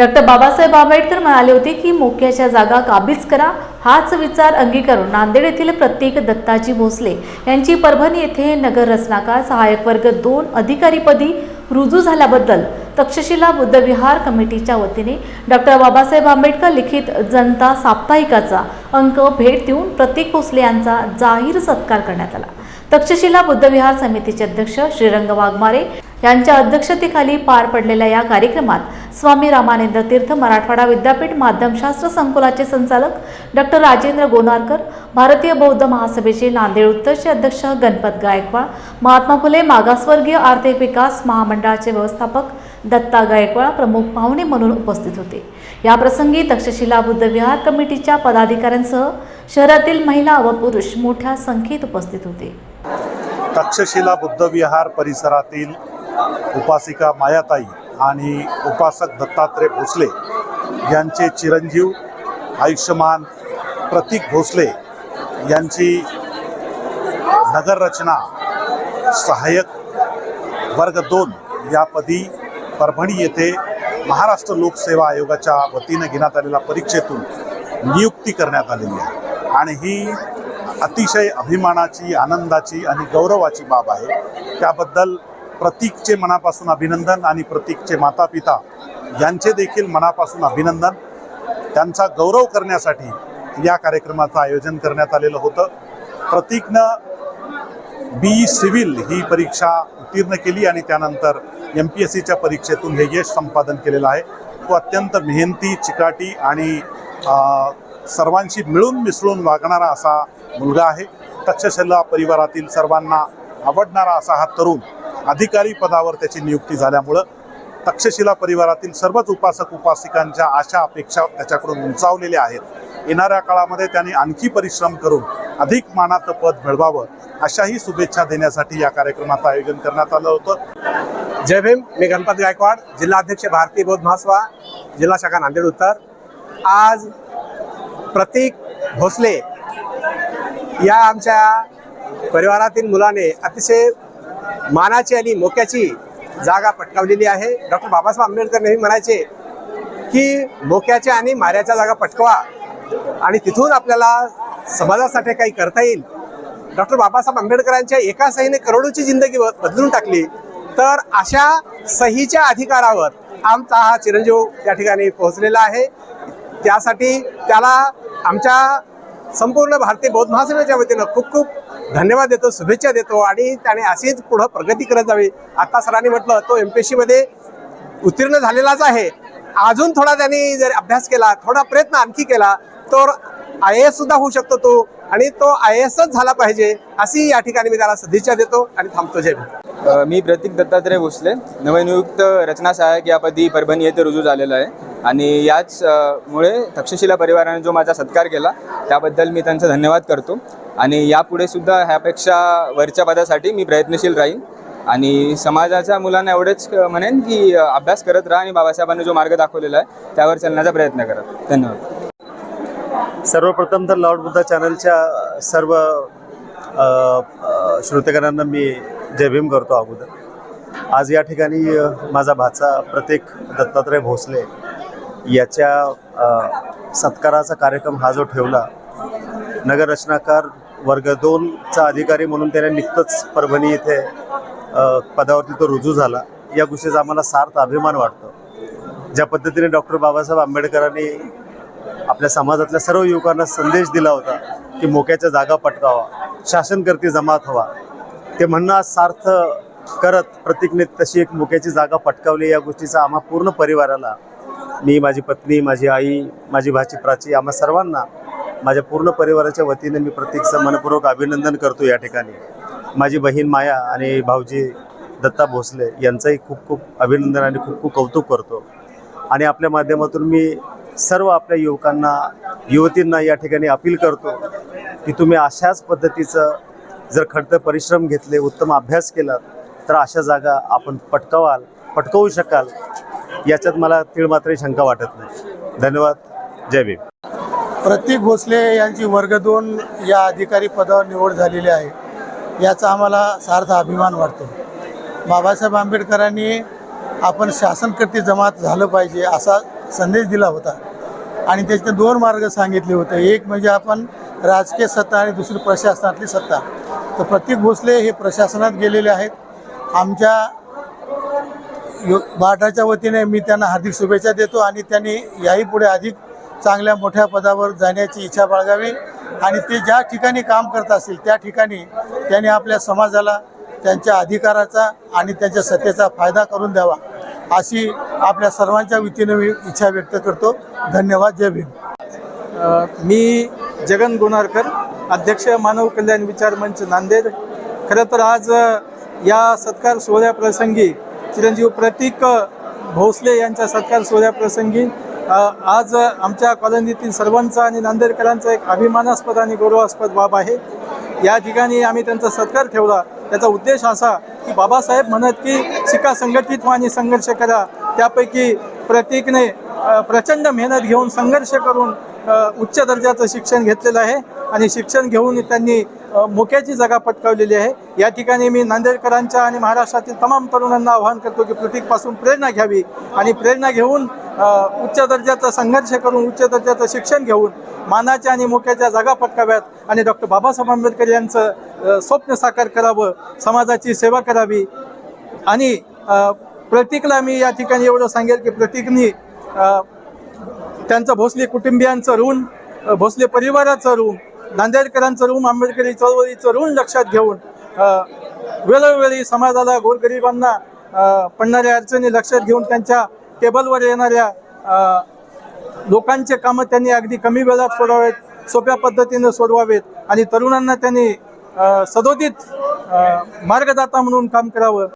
Doctor Babasaheb Ambedkar म्हणाले होते की मोक्याच्या जागा काबीज करा. हाच विचार अंगीकारून नांदेड येथील प्रत्येक दत्ताजी भोसले यांची परभणी येथे नगर रचनाकार सहाय्यक वर्ग दोन अधिकारीपदी रुजू झाल्याबद्दल तक्षशिला बुद्धविहार कमिटीच्या वतीने डॉक्टर बाबासाहेब आंबेडकर लिखित जनता साप्ताहिकाचा अंक भेट देऊन प्रतीक भोसले यांचा जाहीर सत्कार करण्यात आला. तक्षशिला बुद्धविहार समितीचे अध्यक्ष श्रीरंग वाघमारे यांच्या अध्यक्षतेखाली पार पडलेल्या या कार्यक्रमात स्वामी रामानंद तीर्थ मराठवाडा विद्यापीठ माध्यमशास्त्र संकुलाचे संचालक डॉक्टर राजेंद्र गोनारकर भारतीय बौद्ध महासभेचे नांदेड उत्तरचे अध्यक्ष गणपत गायकवाड महात्मा फुले मागासवर्गीय आर्थिक विकास महामंडळाचे व्यवस्थापक दत्ता गायकवाड प्रमुख पाहुणे म्हणून उपस्थित होते. याप्रसंगी तक्षशिला बुद्धविहार कमिटीच्या पदाधिकाऱ्यांसह शहरातील महिला व पुरुष मोठ्या संख्येत उपस्थित होते. तक्षशिला बुद्धविहार परिसरातील उपासिका मायाताई आणि उपासक दत्तात्रय भोसले यांचे चिरंजीव आयुष्यमान प्रतीक भोसले यांची नगररचना सहाय्यक वर्ग दोन या पदी परभणी येथे महाराष्ट्र लोकसेवा आयोगाच्या वतीनं घेण्यात आलेल्या परीक्षेतून नियुक्ती करण्यात आलेली आहे. आणि ही अतिशय अभिमानाची आनंदाची आणि गौरवाची बाब आहे. त्याबद्दल प्रतीकचे मनापासून अभिनंदन आणि प्रतीकचे माता पिता यांचे देखील मनापासून अभिनंदन. त्यांचा गौरव करण्यासाठी या कार्यक्रमाचं आयोजन करण्यात आलेलं होतं. प्रतीकनं बी सिव्हिल ही परीक्षा उत्तीर्ण केली आणि त्यानंतर एम पी एस सीच्या परीक्षेतून हे यश संपादन केलेलं आहे. तो अत्यंत मेहनती चिकाटी आणि सर्वांशी मिळून मिसळून वागणारा असा मुलगा आहे. तक्षशिला परिवारातील सर्वांना आवडणारा असा हा तरुण अधिकारी पदावर त्याची नियुक्ती झाल्यामुळं तक्षशिला परिवारातील सर्वच उपासक उपासिकांच्या आशा अपेक्षा त्याच्याकडून उंचावलेल्या आहेत. येणाऱ्या काळामध्ये त्यांनी आणखी परिश्रम करून अधिक मानाचं पद मिळवावं अशाही शुभेच्छा देण्यासाठी या कार्यक्रमाचं आयोजन करण्यात आलं होतं. जय भीम मी गणपत गायकवाड जिल्हाध्यक्ष भारतीय बौद्ध महासवा जिल्हा शाखा नांदेड उत्तर. आज प्रतीक भोसले या आमच्या परिवारातील मुलाने अतिशय मानाची आणि मोक्याची जागा पटकावलेली आहे. डॉक्टर बाबासाहेब आंबेडकर नेहमी म्हणायचे की मोक्याच्या आणि माऱ्याच्या जागा पटकवा आणि तिथून आपल्याला समाजासाठी काही करता येईल. डॉक्टर बाबासाहेब आंबेडकरांच्या एका सहीने करोडोची जिंदगी बदलून टाकली. तर अशा सहीच्या अधिकारावर आमचा हा चिरंजीव या ठिकाणी पोहोचलेला आहे. त्यासाठी त्याला आमच्या संपूर्ण भारतीय बौद्ध महासभेच्या वतीनं खूप खूप धन्यवाद देतो शुभेच्छा देतो आणि त्याने अशीच पुढं प्रगती करत जावी. आता सरांनी म्हटलं तो एम पी एस सीमध्ये उत्तीर्ण झालेलाच आहे. अजून थोडा त्यांनी जर अभ्यास केला थोडा प्रयत्न आणखी केला तर आय एस सुद्धा होऊ शकतो तो आणि तो आय एसच झाला पाहिजे अशी या ठिकाणी मी त्याला सदिच्छा देतो आणि थांबतो. जय मी प्रतीक दत्तात्रय भोसले नवनियुक्त रचना सहाय्यक यापदी परभणी येथे रुजू झालेलं आहे. आणि याच मुळे तक्षशिला परिवाराने जो माझा सत्कार केला त्याबद्दल मी त्यांचा धन्यवाद करतो. आणि यापुढे सुद्धा ह्यापेक्षा वरच्या पदासाठी मी प्रयत्नशील राहीन. आणि समाजाच्या मुलांना एवढेच म्हणेन की अभ्यास करत राहा आणि बाबासाहेबांनी जो मार्ग दाखवलेला आहे त्यावर चालण्याचा प्रयत्न करा. धन्यवाद. सर्वप्रथम तर लॉर्ड बुद्धा चॅनलच्या सर्व श्रोतेकरांना मी जय भीम करतो अगोदर. आज या ठिकाणी माझा भाचा प्रतीक दत्तात्रय भोसले याच्या सत्काराचा कार्यक्रम हा जो ठेवला नगररचनाकार वर्ग दोनचा अधिकारी म्हणून त्याने नुकतंच परभणी येथे पदावरती तो रुजू झाला. या गोष्टीचा आम्हाला सार्थ अभिमान वाटतो. ज्या पद्धतीने डॉक्टर बाबासाहेब आंबेडकरांनी आपल्या समाजातल्या सर्व युवकांना संदेश दिला होता की मोक्याच्या जागा पटकावा शासनकर्ती जमात व्हा ते म्हणणं आज सार्थ करत प्रतिज्ञेत तशी एक मोक्याची जागा पटकावली या गोष्टीचा आम्हा पूर्ण परिवाराला मी माझी पत्नी माझी आई माझी भाची प्राची आम्हा सर्वांना माझ्या पूर्ण परिवाराच्या वतीने मी प्रत्येक मनपूर्वक अभिनंदन करतो या ठिकाणी. माझी बहीण माया आणि भाऊजी दत्ता भोसले यांचंही खूप खूप अभिनंदन आणि खूप खूप कौतुक करतो. आणि आपल्या माध्यमातून मी सर्व आपल्या युवकांना युवतींना या ठिकाणी अपील करतो की तुम्ही अशाच पद्धतीचं जर खडतर परिश्रम घेतले उत्तम अभ्यास केला तर अशा जागा आपण पटकावाल पटकवू शकाल. याच्यात मला तीळमात्र शंका वाटत नाही. धन्यवाद. जय भीम. प्रतीक भोसले यांची वर्ग दोन या अधिकारी पदावर निवड झालेली आहे. याचा आम्हाला सार्थ अभिमान वाटतो. बाबासाहेब आंबेडकरांनी आपण शासनकर्ती जमात झालं पाहिजे असा संदेश दिला होता. आणि त्याचे दोन मार्ग सांगितले होते. एक म्हणजे आपण राजकीय सत्ता आणि दुसरी प्रशासनातली सत्ता. तर प्रतीक भोसले हे प्रशासनात गेलेले आहेत. आमच्या यो बाटाच्या वतीने मी त्यांना हार्दिक शुभेच्छा देतो आणि त्यांनी याही पुढे अधिक चांगल्या मोठ्या पदावर जाण्याची इच्छा बाळगावी आणि ते ज्या ठिकाणी काम करत असतील त्या ठिकाणी त्यांनी आपल्या समाजाला त्यांच्या अधिकाराचा आणि त्यांच्या सत्तेचा फायदा करून द्यावा अशी आपल्या सर्वांच्या वतीने मी इच्छा व्यक्त करतो. धन्यवाद. जय भीम. मी जगन गुणारकर अध्यक्ष मानव कल्याण विचार मंच नांदेड. खरं तर आज या सत्कार सोहळ्याप्रसंगी चिरंजीव प्रतीक भोसले यांच्या सत्कार सोहळ्याप्रसंगी आज आमच्या कॉलनीतील सर्वांचा आणि नांदेडकरांचा एक अभिमानास्पद आणि गौरवास्पद बाब आहे. या ठिकाणी आम्ही त्यांचा सत्कार ठेवला. त्याचा उद्देश असा की बाबासाहेब म्हणत की शिका संघटित व्हा आणि संघर्ष करा. त्यापैकी प्रतीकने प्रचंड मेहनत घेऊन संघर्ष करून उच्च दर्जाचं शिक्षण घेतलेलं आहे. आणि शिक्षण घेऊन त्यांनी मोक्याची जागा पटकावलेली आहे. या ठिकाणी मी नांदेडकरांच्या आणि महाराष्ट्रातील तमाम तरुणांना आवाहन करतो की प्रतीकपासून प्रेरणा घ्यावी आणि प्रेरणा घेऊन उच्च दर्जाचा संघर्ष करून उच्च दर्जाचं शिक्षण घेऊन मानाच्या आणि मोक्याच्या जागा पटकाव्यात आणि डॉक्टर बाबासाहेब आंबेडकर यांचं स्वप्न साकार करावं समाजाची सेवा करावी. आणि प्रतीकला मी या ठिकाणी एवढं सांगेल की प्रतीकनी त्यांचं भोसले कुटुंबियांचं ऋण भोसले परिवाराचं ऋण नांदेडकरांचं ऋण आंबेडकरी चळवळीचं ऋण लक्षात घेऊन वेळोवेळी समाजाला गोरगरिबांना पडणाऱ्या अडचणी लक्षात घेऊन त्यांच्या टेबलवर येणाऱ्या लोकांचे कामं त्यांनी अगदी कमी वेळात सोडवावेत सोप्या पद्धतीनं सोडवावेत आणि तरुणांना त्यांनी सदोदित मार्गदाता म्हणून काम करावं.